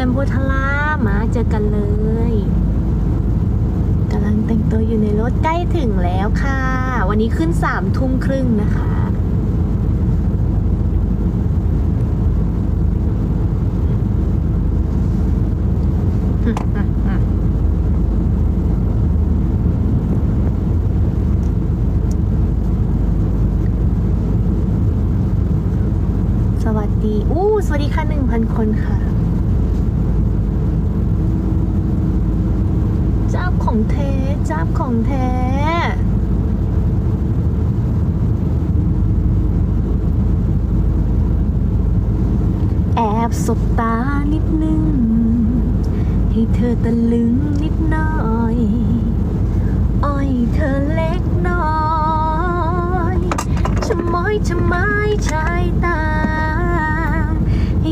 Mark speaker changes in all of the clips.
Speaker 1: ขื่อนโพธารามมาเจอกันเลยกำลังแต่งตัวอยู่ในรถใกล้ถึงแล้วค่ะ วันนี้ขึ้นสามทุ่มครึ่งนะคะสวัสดี อู้ สวัสดีค่ะหนึ่งพันคนค่ะ จ้าบ ของแท้จ้าบของแท้แอบสบตานิดนึง ให้เธอตะลึงนิดหน่อยอ้อยเธอเล็กน้อยชะม้อยชะไม้ชายตา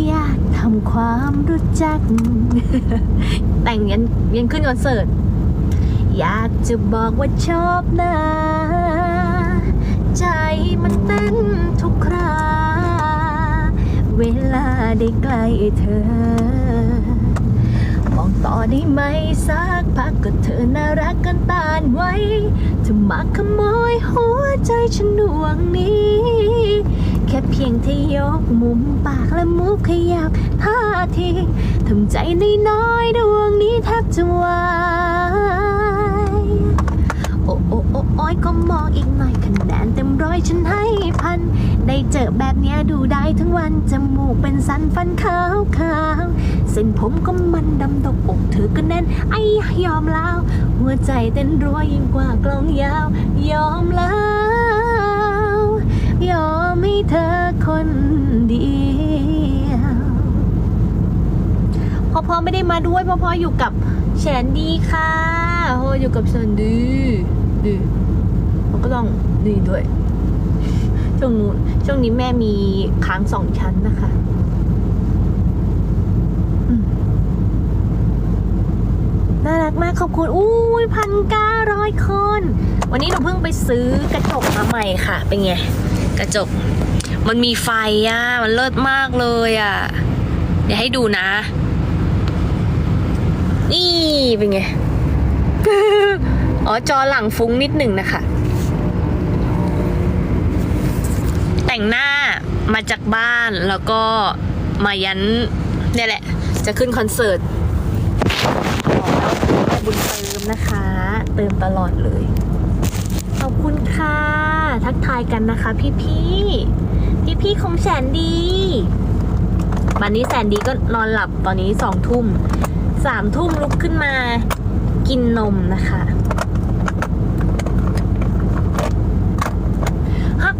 Speaker 1: อยากทำความรู้จัก แต่งยันยันขึ้นคอนเสิร์ต อยากจะบอกว่าชอบนะ ใจมันเต้นทุกคราเวลาได้ใกล้เธอ มองต่อได้ไหมสักพักก็เธอน่ารักกันตานไว้เธอมาขโมยหัวใจฉันดวงนี้ แค่เพียงเธอยกมุมปากและมุกขยับท่าทีทำใจน้อยๆดวงนี้แทบจะวาย โอ้โอ้โอ้ยก็มองอีกหน่อยคะแนนเต็มร้อยฉันให้พัน ได้เจอแบบเนี้ยดูได้ทั้งวัน จมูกเป็นสันฟันขาวขาวเส้นผมก็มันดำตกอกเธอก็แน่น ไอ้ยอมแล้ว หัวใจเต้นรัวยิ่งกว่ากลองยาว ยอมแล้ว ยอมให้เธอคนเดียวพอพอไม่ได้มาด้วยพอพออยู่กับแสนดีค่ะโออยู่กับแสนดี ดีมันก็ต้องดีด้วย ช่วงนู้นช่วงนี้แม่มีค้างสองชั้นนะคะน่ารักมากขอบคุณอุ้ยพันเก้าร้อยคน วันนี้หนูเพิ่งไปซื้อกระจกมาใหม่ค่ะ เป็นไง กระจก มันมีไฟอะ มันเลิศมากเลยอะ เดี๋ยวให้ดูนะ นี่ เป็นไง อ๋อ จอหลังฟุ้งนิดหนึ่งนะคะ แต่งหน้ามาจากบ้านแล้วก็มายันเนี่ยแหละ จะขึ้นคอนเสิร์ตขอให้บุญเติมนะคะ เติมตลอดเลย ขอบคุณค่ะ ทักทายกันนะคะ พี่พี่พี่พี่ๆของแสนดีวันนี้แสนดีก็นอนหลับตอนนี้สองทุ่มสามทุ่มลุกขึ้นมากินนมนะคะ ฮัก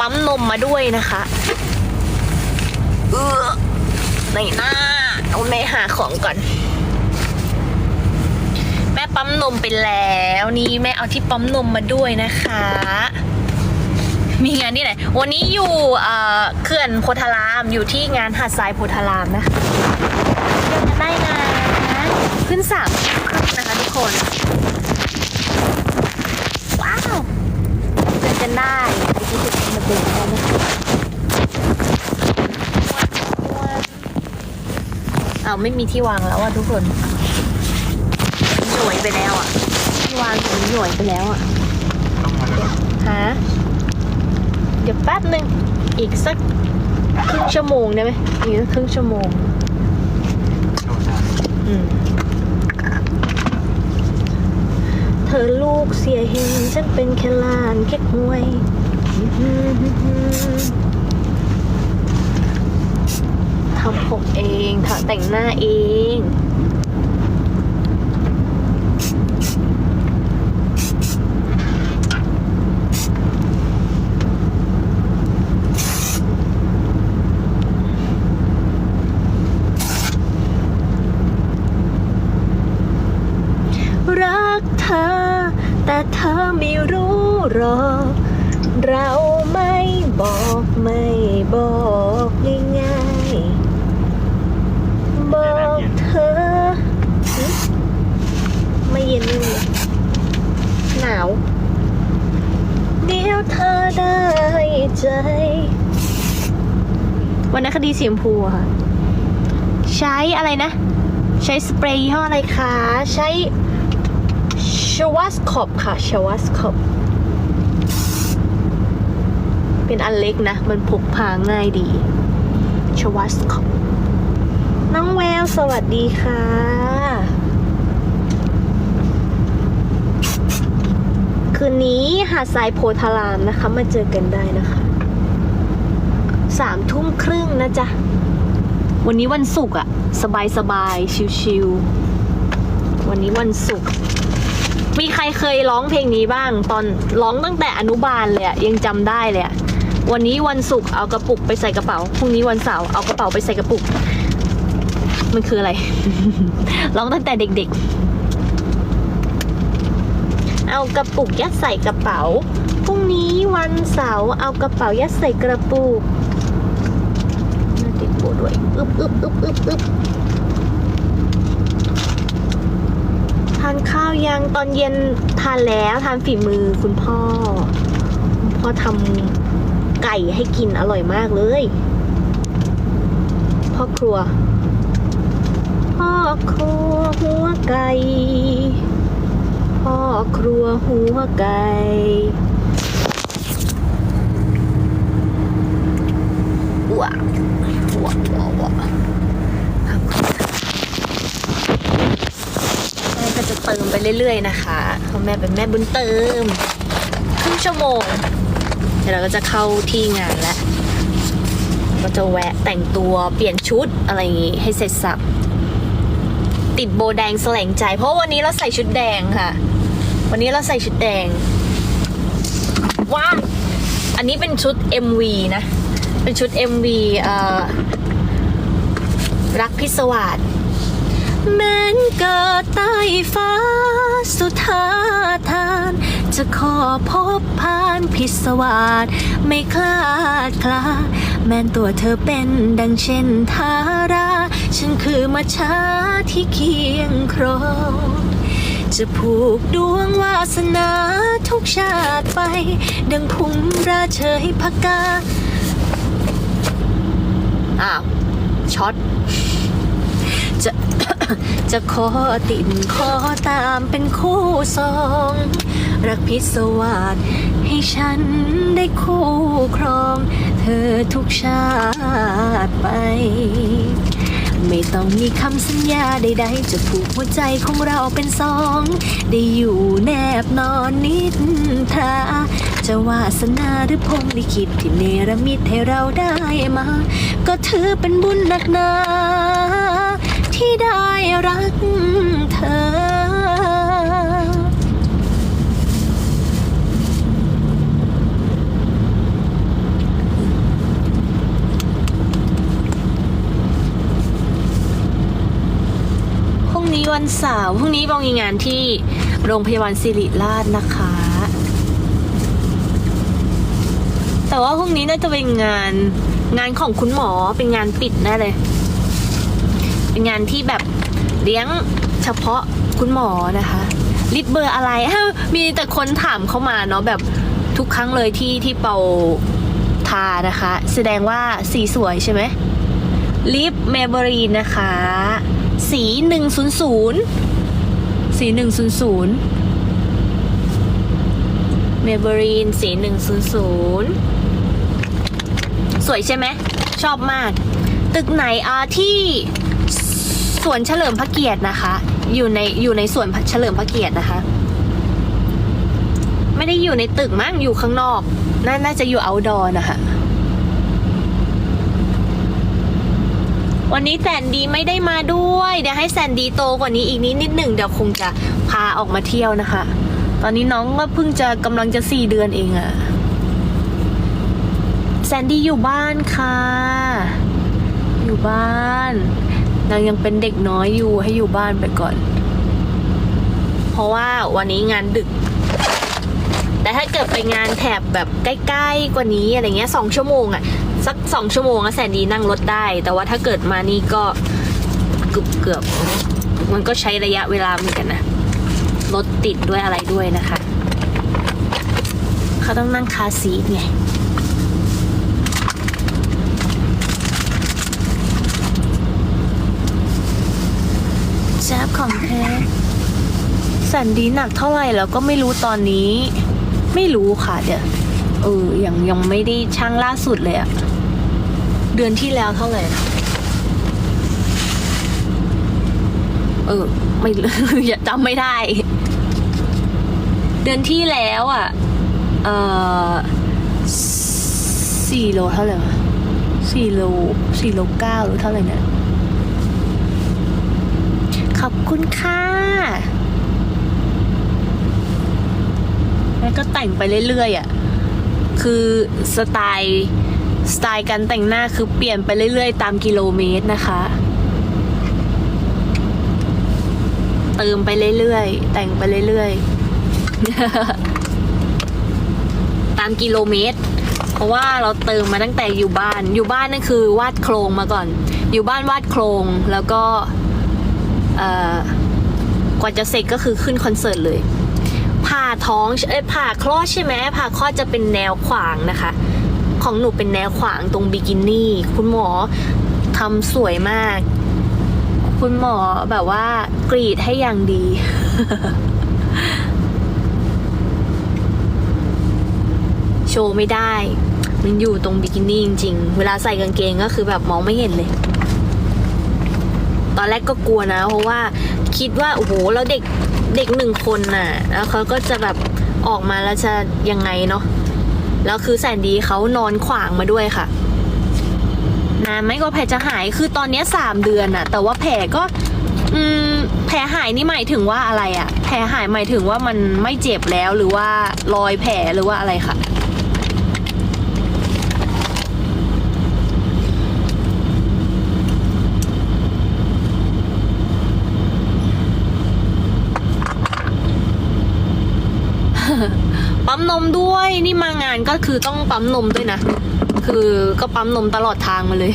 Speaker 1: ปั๊มนมมาด้วยนะคะ เออในหน้าเอาแม่หาของก่อน แม่ปั๊มนมไปแล้วนี่แม่เอาที่ปั๊มนมมาด้วยนะคะ มีงานที่ไหน วันนี้อยู่เอ่อเขื่อนโพธารามอยู่ที่งานหาดทรายโพธารามนะคะเดินกันได้นะขึ้นสามครึ่งนะคะทุกคน ว้าวเดินกันได้ มาเดินได้นะคะอ้าวไม่มีที่วางแล้วอะทุกคนหน่วยไปแล้วอะ ที่วางถึงหน่วยไปแล้วอะฮะเดี๋ยวแป๊บหนึ่งอีกสักครึ่งชั่วโมงได้ไหมอีกสักครึ่งชั่วโมงอืมเธอลูกเสียเห็นฉันเป็นแค่หลานแค่หวย ทำผมเองทำแต่งหน้าเอง กเธอ แต่เธอไม่รู้หรอก เราไม่บอกไม่บอกง่ายๆบอกเธอหึไม่เย็นเลยหนาว เดี๋ยวเธอ ได้ใจ วันนักคดีสีชมพูค่ะ ใช้อะไรนะ ใช้สเปรย์ยี่ห้ออะไรคะ ใช้ชวัสคอปค่ะชวัสคอปเป็นอันเล็กนะ มันพกพาง่ายดีชวัสคอปน้องแววสวัสดีค่ะ คืนนี้หาดทรายโพธารามนะคะ มาเจอกันได้นะคะสามทุ่มครึ่งนะจ๊ะ วันนี้วันศุกร์อะสบายสบายๆชิวๆวันนี้วันศุกร์มีใครเคยร้องเพลงนี้บ้าง ตอนร้องตั้งแต่อนุบาลเลยอะยังจำได้เลยอะวันนี้วันศุกร์เอากระปุกไปใส่กระเป๋าพรุ่งนี้วันเสาร์เอากระเป๋าไปใส่กระปุก มันคืออะไร ร้องตั้งแต่เด็ก ๆ เอากระปุกยัดใส่กระเป๋า พรุ่งนี้วันเสาร์เอากระเป๋ายัดใส่กระปุกน่าติดโบด้วยอึบอึบอึบอึบอึบทานข้าวยังตอนเย็นทานแล้วทานฝีมือคุณพ่อ คุณพ่อทำไก่ให้กินอร่อยมากเลยพ่อครัวพ่อครัวหัวไก่ พ่อครัวหัวไก่ว้าวว้าวว้าว้าวแม่ก็จะเติมไปเรื่อยๆนะคะเพราะแม่เป็นแม่บุญเติมครึ่งชั่วโมงเดี๋ยวเราก็จะเข้าที่งานแล้วก็จะแวะแต่งตัวเปลี่ยนชุดอะไรอย่างงี้ให้เสร็จสับติดโบแดงแสลงใจ เพราะวันนี้เราใส่ชุดแดงค่ะ วันนี้เราใส่ชุดแดง ว้า อันนี้เป็นชุด MV นะ เป็นชุด MV เอ่อ รักพิศวาสแม้นเกิดใต้ฟ้าสุธาทาน จะขอพบผ่านพิศวาสไม่คลาดคลา แม้นตัวเธอเป็นดังเช่นทารา ฉันคือมาช้าที่เคียงครอง จะผูกดวงวาสนาทุกชาติไป ดังพุ่มราเชยพกา อ้าว ช็อต จะ จะขอติดขอตามเป็นคู่สอง รักพิศวาสให้ฉันได้คู่ครอง เธอทุกชาติไป ไม่ต้องมีคำสัญญาใดๆ จะผูกหัวใจของเราเป็นสอง ได้อยู่แนบนอนนิทราจะวาสนาหรือพรมลิขิตที่เนรมิตให้เราได้มา ก็ถือเป็นบุญหนักหนา ที่ได้รักเธอ พรุ่งนี้ วันเสาร์พรุ่งนี้บองมีงานที่โรงพยาบาลสิริราชนะคะ แต่ว่าพรุ่งนี้น่าจะเป็นงานงานของคุณหมอเป็นงานปิดแน่เลย เป็นงานที่แบบเลี้ยงเฉพาะคุณหมอนะคะลิตเบอร์อะไรมีแต่คนถามเข้ามาเนาะแบบทุกครั้งเลยที่ที่เป่าทานะคะ แสดงว่าสีสวยใช่ไหมลิปเมเบรีนนะคะ สีหนึ่งศูนย์ศูนย์สีหนึ่งศูนย์ศูนย์เมเบรีนสีหนึ่งศูนย์ศูนย์สวยใช่ไหม ชอบมาก ตึกไหนอ่าที่สวนเฉลิมพระเกียรตินะคะ อยู่ในอยู่ในสวนเฉลิมพระเกียรตินะคะ ไม่ได้อยู่ในตึกมั้งอยู่ข้างนอก น่าน่าจะอยู่ outdoor นะคะ วันนี้แสนดีไม่ได้มาด้วย เดี๋ยวให้แสนดีโตกว่านี้อีกนิดนิดหนึ่งเดี๋ยวคงจะพาออกมาเที่ยวนะคะ ตอนนี้น้องก็เพิ่งจะกำลังจะสี่เดือนเองอะแซนดี้อยู่บ้านค่ะ อยู่บ้านนางยังเป็นเด็กน้อยอยู่ให้อยู่บ้านไปก่อน เพราะว่าวันนี้งานดึก แต่ถ้าเกิดไปงานแถบแบบใกล้ๆกว่านี้อะไรเงี้ยสองชั่วโมงอะ สักสองชั่วโมงอะแสนดีนั่งรถได้ แต่ว่าถ้าเกิดมานี่ก็เกือบเกือบมันก็ใช้ระยะเวลาเหมือนกันนะรถติดด้วยอะไรด้วยนะคะ เขาต้องนั่งคาซีทไงแจ๊บของแท้แสนดีหนักเท่าไหร่แล้วก็ไม่รู้ตอนนี้ ไม่รู้ค่ะเดี๋ยวเออยังยังไม่ได้ช่างล่าสุดเลยอะ ดือนที่แล้วเท่าไหร่นะเออ ไม่อย่าจำไม่ได้ เดือนที่แล้วอะ เออสี่โลเท่าไหร่วะสี่โลสี่โลเก้าหรือเท่าไหร่เนี่ยขอบคุณค่ะแล้วก็แต่งไปเรื่อยๆอะ คือสไตล์ สไตล์การแต่งหน้าคือเปลี่ยนไปเรื่อยๆ ตามกิโลเมตรนะคะ เติมไปเรื่อยๆ แต่งไปเรื่อยๆ ตามกิโลเมตร เพราะว่าเราเติมมาตั้งแต่อยู่บ้าน อยู่บ้านนั่นคือวาดโครงมาก่อน อยู่บ้านวาดโครงแล้วก็กว่าจะเสร็จก็คือขึ้นคอนเสิร์ตเลยผ่าท้องเอ้ยผ่าคลอดใช่ไหมผ่าคลอดจะเป็นแนวขวางนะคะ ของหนูเป็นแนวขวางตรงบิกินี่ คุณหมอทำสวยมาก คุณหมอแบบว่ากรีดให้อย่างดี โชว์ไม่ได้ มันอยู่ตรงบิกินี่จริงๆ เวลาใส่กางเกงก็คือแบบมองไม่เห็นเลย ตอนแรกก็กลัวนะ เพราะว่าคิดว่า โอ้โห แล้วเด็กเด็กหนึ่งคนน่ะ แล้วเขาก็จะแบบออกมาแล้วจะยังไงเนาะ แล้วคือแสนดีเขานอนขวางมาด้วยค่ะนานไหมกว่าแผลจะหายคือตอนนี้สามเดือนอะแต่ว่าแผลก็ อืมแผลหายนี่หมายถึงว่าอะไรอะแผลหายหมายถึงว่ามันไม่เจ็บแล้วหรือว่ารอยแผลหรือว่าอะไรค่ะ ปั๊ม นมด้วยนี่มางานก็คือต้องปั๊มนมด้วยนะ คือก็ปั๊มนมตลอดทางมาเลย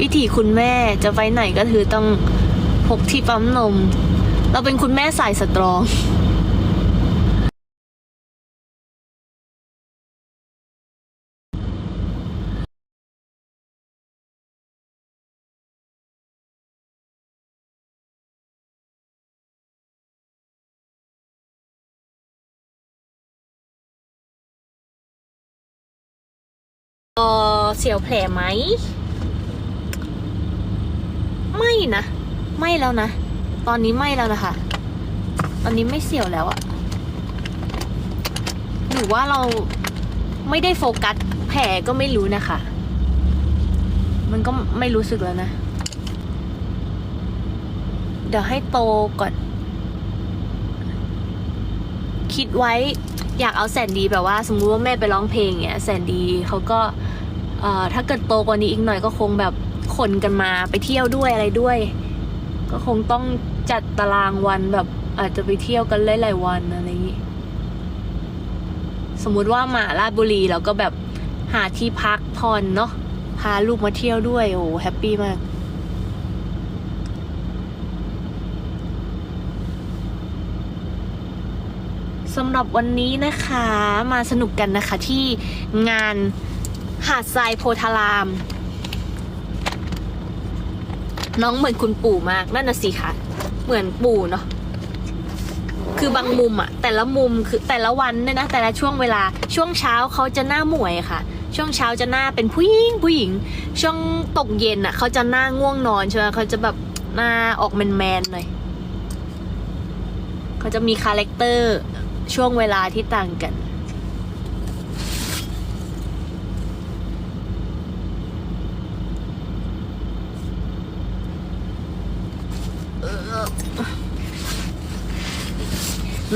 Speaker 1: วิธีคุณแม่จะไปไหนก็คือต้องพกที่ปั๊มนม เราเป็นคุณแม่สายสตรอง เสียวแผลไหม ไม่นะ ไม่แล้วนะ ตอนนี้ไม่แล้วนะคะ ตอนนี้ไม่เสียวแล้วอะหรือว่าเราไม่ได้โฟกัสแผลก็ไม่รู้นะคะ มันก็ไม่รู้สึกแล้วนะ เดี๋ยวให้โตก่อน คิดไว้อยากเอาแสนดีแบบว่า สมมติว่าแม่ไปร้องเพลงเนี่ยแสนดีเขาก็ ถ้าเกิดโตกว่านี้อีกหน่อยก็คงแบบขนกันมาไปเที่ยวด้วยอะไรด้วย ก็คงต้องจัดตารางวันแบบอาจจะไปเที่ยวกันหลายๆวันอะไรอย่างงี้ สมมุติว่ามาราชบุรีเราก็แบบหาที่พักผ่อนเนาะพาลูกมาเที่ยวด้วย โอ้แฮปปี้มากสำหรับวันนี้นะคะมาสนุกกันนะคะที่งาน หาดทรายโพธาราม น้องเหมือนคุณปู่มากนั่นน่ะสิค่ะเหมือนปู่เนาะคือบางมุมอะแต่ละมุมคือแต่ละวันเนี่ยนะแต่ละช่วงเวลาช่วงเช้าเขาจะหน้าหมวยค่ะ ช่วงเช้าจะหน้าเป็นผู้หญิงผู้หญิง ช่วงตกเย็นอะเขาจะหน้าง่วงนอนใช่ไหมเขาจะแบบหน้าออกแมนๆหน่อยเขาจะมีคาแรคเตอร์ช่วงเวลาที่ต่างกัน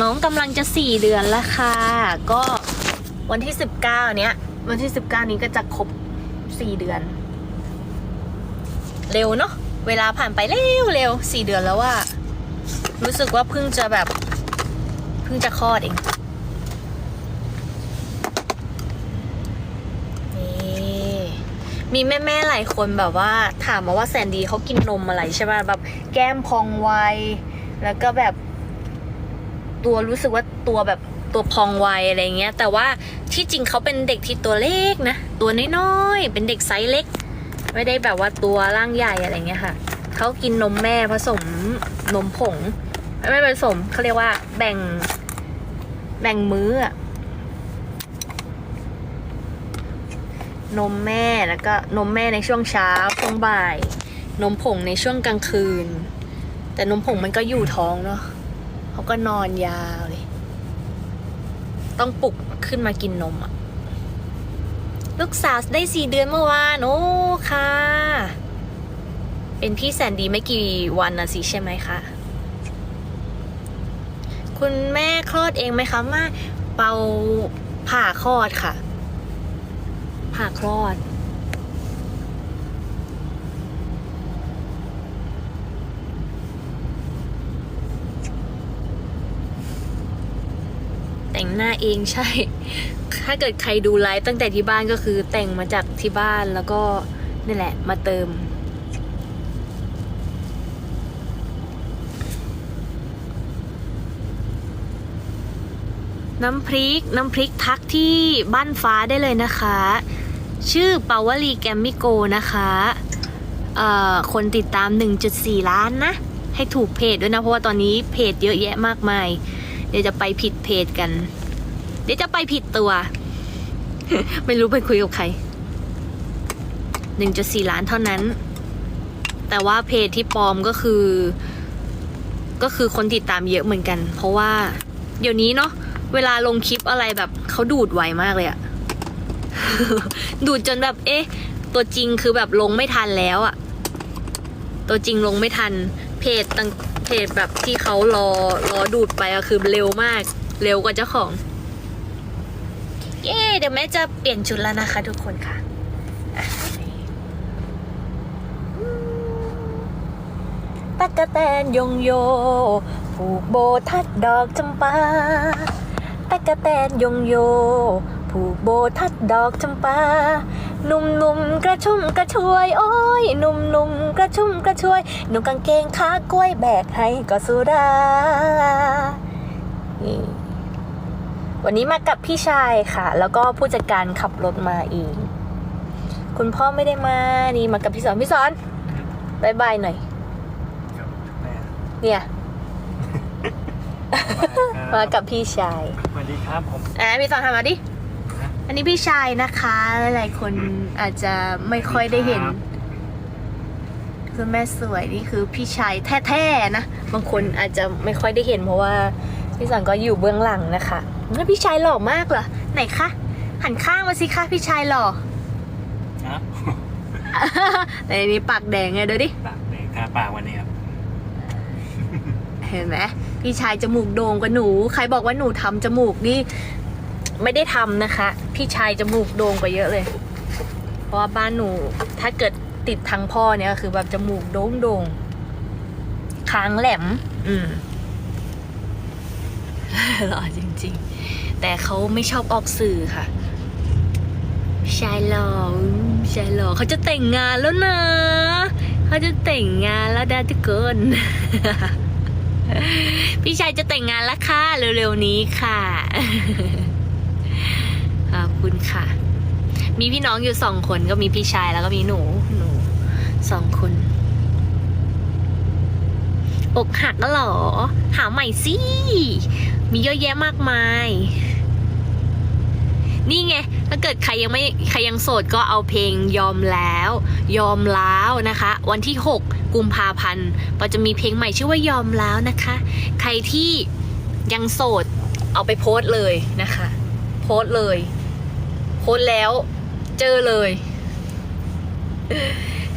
Speaker 1: น้องกำลังจะสี่เดือนแล้วค่ะ ก็วันที่สิบเก้าเนี้ย วันที่สิบเก้านี้ก็จะครบสี่เดือน เร็วเนาะเวลาผ่านไปเร็วเร็วสี่เดือนแล้วว่า รู้สึกว่าเพิ่งจะแบบเพิ่งจะคลอดเองนี่มีแม่แม่ๆหลายคนแบบว่าถามมาว่าแซนดี้เขากินนมอะไรใช่ป่ะแบบแก้มพองไวแล้วก็แบบ ตัวรู้สึกว่าตัวแบบตัวพองไวอะไรเงี้ย แต่ว่าที่จริงเขาเป็นเด็กที่ตัวเล็กนะ ตัวน้อยๆ เป็นเด็กไซส์เล็ก ไม่ได้แบบว่าตัวร่างใหญ่อะไรเงี้ยค่ะ เขากินนมแม่ผสมนมผง ไม่ผสมเขาเรียกว่าแบ่งแบ่งมื้ออะนมแม่แล้วก็นมแม่ในช่วงเช้าช่วงบ่าย นมผงในช่วงกลางคืน แต่นมผงมันก็อยู่ท้องเนาะ เขาก็นอนยาวเลย ต้องปลุกขึ้นมากินนมอะลูกสาวได้สี่เดือนเมื่อวานโอ้ค่ะ เป็นพี่แสนดีไม่กี่วันนะสิใช่ไหมคะคุณแม่คลอดเองไหมคะมาเป่าผ่าคลอดค่ะ ผ่าคลอด หน้าเองใช่ ถ้าเกิดใครดูไลฟ์ตั้งแต่ที่บ้านก็คือแต่งมาจากที่บ้านแล้วก็นี่แหละ มาเติม น้ำพริกน้ำพริกทักที่บ้านฟ้าได้เลยนะคะ ชื่อปาวลีแกมมิโกนะคะคนติดตาม 1.4 ล้านนะ ให้ถูกเพจด้วยนะ เพราะว่าตอนนี้เพจเยอะแยะมากมาย เดี๋ยวจะไปผิดเพจกัน เดี๋ยวจะไปผิดตัว ไม่รู้ไปคุยกับใคร 1.4 ล้านเท่านั้น แต่ว่าเพจที่ปลอมก็คือ ก็คือคนติดตามเยอะเหมือนกัน เพราะว่า เดี๋ยวนี้เนาะเวลาลงคลิปอะไรแบบเขาดูดไวมากเลยอะดูดจนแบบ เอ๊ะ ตัวจริงคือแบบลงไม่ทันแล้วอะตัวจริงลงไม่ทัน เพจต่างเพจแบบที่เขารอรอดูดไปอะคือเร็วมาก เร็วกว่าเจ้าของ เย้เดี๋ยวแม่จะเปลี่ยนชุดแล้วนะคะทุกคนค่ะอะตั๊กแตนยงโย ผูกโบทัดดอกจำปาตั๊กแตนยงโย ผูกโบทัดดอกจำปาหนุ่มๆกระชุ่มกระชวย โอ้ยหนุ่มๆกระชุ่มกระชวย หนุ่มกางเกงขากล้วยแบกให้ก็สุรา วันนี้มากับพี่ชายค่ะ แล้วก็ผู้จัดการขับรถมาเองคุณพ่อไม่ได้มา นี่มากับพี่สอนพี่สอนบายบายหน่อย
Speaker 2: กับแม่
Speaker 1: เนี่ย มากับพี่ชาย
Speaker 2: สวัสดีครับผม
Speaker 1: อะพี่สอนทำมาดิ อันนี้พี่ชายนะคะ หลายๆคนอาจจะไม่ค่อยได้เห็น คือแม่สวยนี่คือพี่ชายแท้ๆนะ บางคนอาจจะไม่ค่อยได้เห็นเพราะว่าพี่สันก็อยู่เบื้องหลังนะคะ แล้วพี่ชายหล่อมากเหรอ ไหนคะ หันข้างมาสิคะพี่ชายหล่อ
Speaker 2: นะ
Speaker 1: แต่อันนี้ปากแดงไงเดี๋ยวดิ
Speaker 2: ปากเด็กทาปากวันนี้ครับ
Speaker 1: เห็นไหมพี่ชายจมูกโด่งกว่าหนู ใครบอกว่าหนูทำจมูกนี่ไม่ได้ทำนะคะ พี่ชายจมูกโด่งกว่าเยอะเลย เพราะว่าบ้านหนูถ้าเกิดติดทางพ่อเนี่ยก็คือแบบจมูกโด่งโด่งค้างแหลม อืมหล่อจริง ๆ แต่เขาไม่ชอบออกสื่อค่ะชายหล่อชายหล่อเขาจะแต่งงานแล้วนะเขาจะแต่งงานแล้วด้ทุกคนพี่ชายจะแต่งงานแล้วค่ะเร็วๆนี้ค่ะขอบคุณค่ะ มีพี่น้องอยู่สองคนก็มีพี่ชายแล้วก็มีหนูหนูสองคนอกหักแล้วหรอ หาใหม่สิ มีเยอะแยะมากมาย นี่ไง ถ้าเกิดใครยังไม่ใครยังโสดก็เอาเพลงยอมแล้ว ยอมแล้วนะคะ วันที่ 6 กุมภาพันธ์เราจะมีเพลงใหม่ชื่อว่ายอมแล้วนะคะ ใครที่ยังโสดเอาไปโพสต์เลยนะคะ โพสต์เลย โพสต์แล้วเจอเลย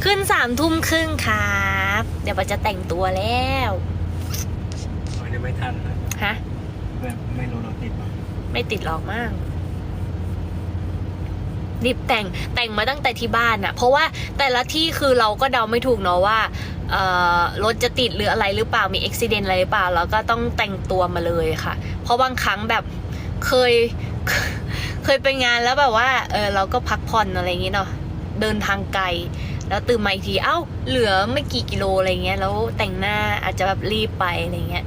Speaker 1: ขึ้นสามทุ่มครึ่งครับ เดี๋ยวเราจะแต่งตัวแล้ว
Speaker 2: วันนี้ไม่ทันนะ
Speaker 1: ฮะ
Speaker 2: ไม่ติด
Speaker 1: หรอกมากรีบแต่งแต่งมาตั้งแต่ที่บ้านอะเพราะว่าแต่ละที่คือเราก็เดาไม่ถูกเนาะว่ารถจะติดหรืออะไรหรือเปล่ามีอุบิเหตุอะไรหรือเปล่าแล้วก็ต้องแต่งตัวมาเลยค่ะ เพราะบางครั้งแบบเคยเคยไปงานแล้วแบบว่าเออเราก็พักผ่อนอะไรอย่างงี้เนาะเดินทางไกล แล้วตื่นมาอีกทีเอ้าเหลือไม่กี่กิโลอะไรเงี้ยแล้วแต่งหน้าอาจจะแบบรีบไปอะไรเงี้ย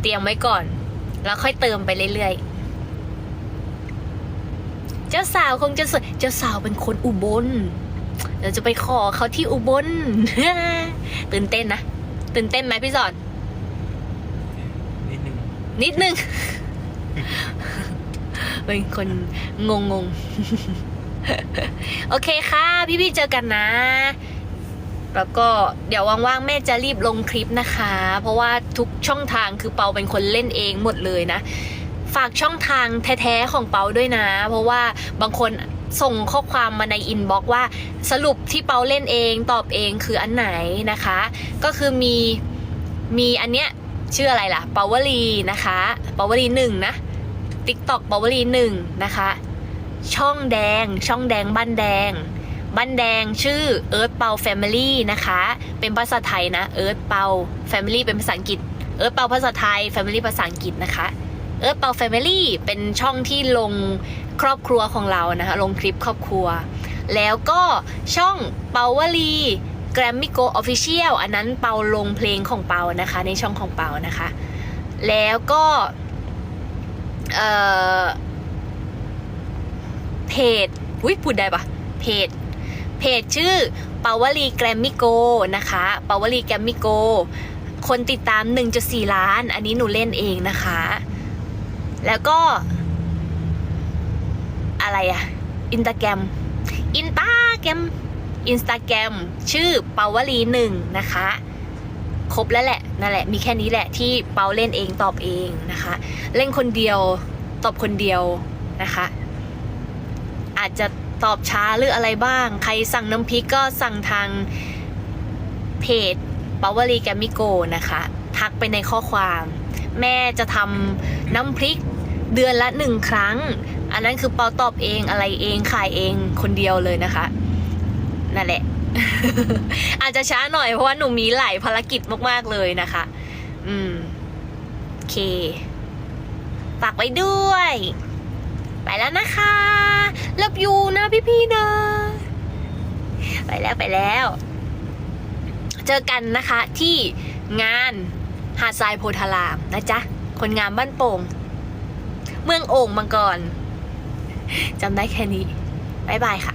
Speaker 1: เตรียมไว้ก่อน แล้วค่อยเติมไปเรื่อยๆ เจ้าสาวคงจะสวยเจ้าสาวเป็นคนอุบลเดี๋ยวจะไปขอเขาที่อุบลตื่นเต้นนะตื่นเต้นไหมพี่สอน
Speaker 2: นิดนึง
Speaker 1: นิดนึงเป็นคนงงงๆโอเคค่ะ พี่ๆเจอกันนะ แล้วก็เดี๋ยวว่างๆแม่จะรีบลงคลิปนะคะ เพราะว่าทุกช่องทางคือเปาเป็นคนเล่นเองหมดเลยนะ ฝากช่องทางแท้ๆของเปาด้วยนะ เพราะว่าบางคนส่งข้อความมาในอินบ็อกว่าสรุปที่เปาเล่นเองตอบเองคืออันไหนนะคะ ก็คือมีมีอันเนี้ยชื่ออะไรล่ะเปาวลีนะคะเปาวลีหนึ่งนะ TikTok เปาวลีหนึ่งนะคะ ช่องแดงช่องแดงบ้านแดงบ้านแดงชื่อ Earth เปา Family นะคะ เป็นภาษาไทยนะ Earth เปา Family เป็นภาษาอังกฤษ Earth เปาภาษาไทย Family ภาษาอังกฤษนะคะ เอิร์ธเปาแฟมิลี่เป็นช่องที่ลงครอบครัวของเรานะคะลงคลิปครอบครัว แล้วก็ช่องเปาวลีแกรมมิโกออฟฟิเชียลอันนั้นเปาลงเพลงของเปานะคะ ในช่องของเปานะคะ แล้วก็เอ่อเพจอุ้ยพูดได้ปะเพจเพจชื่อเปาวลีแกรมมิโกนะคะเปาวลีแกรมมิโกคนติดตาม 1.4 ล้าน อันนี้หนูเล่นเองนะคะ แล้วก็ อะไรอะอินตาแกรมอินตาแกรมอินสตาแกรมชื่อเปาวลีหนึ่งนะคะ ครบแล้วแหละ นั่นแหละ มีแค่นี้แหละที่เปาเล่นเองตอบเองนะคะ เล่นคนเดียวตอบคนเดียวนะคะ อาจจะตอบช้าหรืออะไรบ้าง ใครสั่งน้ำพริกก็สั่งทางเพจเปาวลีแกมิโกนะคะ ทักไปในข้อความ แม่จะทำน้ำพริกเดือนละหนึ่งครั้ง อันนั้นคือเปาตอบเองอะไรเองขายเองคนเดียวเลยนะคะ นั่นแหละ อาจจะช้าหน่อยเพราะว่าหนูมีหลายภารกิจมากๆเลยนะคะ อืมโอเคฝากไว้ด้วย ไปแล้วนะคะเลิฟยูนะพี่ๆนะไปแล้วไปแล้ว เจอกันนะคะที่งาน หาดทรายโพธารามนะจ๊ะ คนงามบ้านโป่ง เมืองโอ่งมังกรจำได้แค่นี้ บ๊ายบายค่ะ